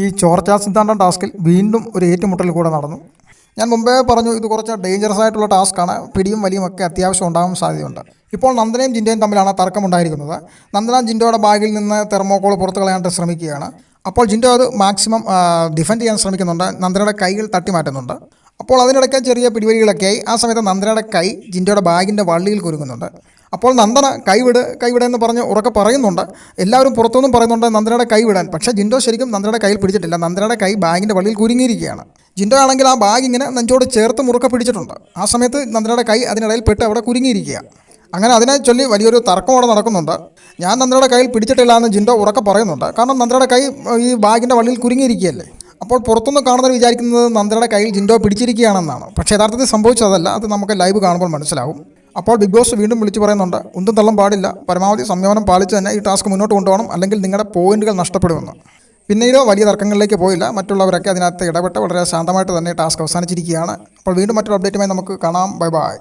ഈ ചോർച്ചാ സിദ്ധാന്തം ടാസ്കിൽ വീണ്ടും ഒരു ഏറ്റുമുട്ടൽ കൂടെ നടന്നു. ഞാൻ മുമ്പേ പറഞ്ഞു ഇത് കുറച്ച് ഡേഞ്ചറസ് ആയിട്ടുള്ള ടാസ്ക്കാണ് പിടിയും വലിയും ഒക്കെ അത്യാവശ്യം ഉണ്ടാകാൻ സാധ്യതയുണ്ട്. ഇപ്പോൾ നന്ദനയും ജിൻഡയും തമ്മിലാണ് തർക്കമുണ്ടായിരിക്കുന്നത്. നന്ദന ജിൻഡോയുടെ ബാഗിൽ നിന്ന് തെർമോക്കോൾ പുറത്തു കളയാനായിട്ട് ശ്രമിക്കുകയാണ്. അപ്പോൾ ജിൻഡോ അത് മാക്സിമം ഡിഫെൻഡ് ചെയ്യാൻ ശ്രമിക്കുന്നുണ്ട്. നന്ദനയുടെ കൈകൾ തട്ടി മാറ്റുന്നുണ്ട്. അപ്പോൾ അതിനിടയ്ക്ക് ചെറിയ പിടിവലികളൊക്കെയായി ആ സമയത്ത് നന്ദനയുടെ കൈ ജിൻഡോയുടെ ബാഗിന്റെ വള്ളിയിൽ കുരുങ്ങുന്നുണ്ട്. അപ്പോൾ നന്ദന കൈവിട് കൈവിട എന്ന് പറഞ്ഞ് ഉറക്കെ പറയുന്നുണ്ട്. എല്ലാവരും പുറത്തുനിന്നും പറയുന്നുണ്ട് നന്ദനയുടെ കൈ വിടാൻ. പക്ഷേ ജിൻഡോ ശരിക്കും നന്ദനയുടെ കയ്യിൽ പിടിച്ചിട്ടില്ല. നന്ദനയുടെ കൈ ബാഗിന്റെ വള്ളിയിൽ കുരുങ്ങിയിരിക്കുകയാണ്. ജിൻഡോ ആണെങ്കിൽ ആ ബാഗ് ഇങ്ങനെ നെഞ്ചോട് ചേർത്ത് മുറുക്കെ പിടിച്ചിട്ടുണ്ട്. ആ സമയത്ത് നന്ദനയുടെ കൈ അതിനിടയിൽ പെട്ട് അവിടെ കുരുങ്ങിയിരിക്കുക അങ്ങനെ അതിനെ ചൊല്ലി വലിയൊരു തർക്കം അവിടെ നടക്കുന്നുണ്ട്. ഞാൻ നന്ദനയുടെ കയ്യിൽ പിടിച്ചിട്ടില്ല എന്ന് ജിൻഡോ ഉറക്കെ പറയുന്നുണ്ട്. കാരണം നന്ദനയുടെ കൈ ഈ ബാഗിന്റെ വള്ളിയിൽ കുരുങ്ങിയിരിക്കുകയല്ലേ? അപ്പോൾ പുറത്തുനിന്ന് കാണുന്നവർ വിചാരിക്കുന്നത് നന്ദനയുടെ കയ്യിൽ ജിൻഡോ പിടിച്ചിരിക്കുകയാണെന്നാണ്. പക്ഷേ യഥാർത്ഥത്തിൽ സംഭവിച്ചതല്ല. അത് നമുക്ക് ലൈവ് കാണുമ്പോൾ മനസ്സിലാവും. അപ്പോൾ ബിഗ് ബോസ് വീണ്ടും വിളിച്ചു പറയുന്നുണ്ട് ഒന്നും തള്ളം പാടില്ല. പരമാവധി സംയമനം പാലിച്ച് തന്നെ ഈ ടാസ്ക് മുന്നോട്ട് കൊണ്ടുപോകണം അല്ലെങ്കിൽ നിങ്ങളുടെ പോയിന്റുകൾ നഷ്ടപ്പെടുമെന്ന്. പിന്നീടോ വലിയ തർക്കങ്ങളിലേക്ക് പോയില്ല. മറ്റുള്ളവരൊക്കെ അതിനകത്ത് ഇടപെട്ട് വളരെ ശാന്തമായിട്ട് തന്നെ ടാസ്ക് അവസാനിച്ചിരിക്കുകയാണ്. അപ്പോൾ വീണ്ടും മറ്റൊരു അപ്ഡേറ്റുമായി നമുക്ക് കാണാം. Bye bye.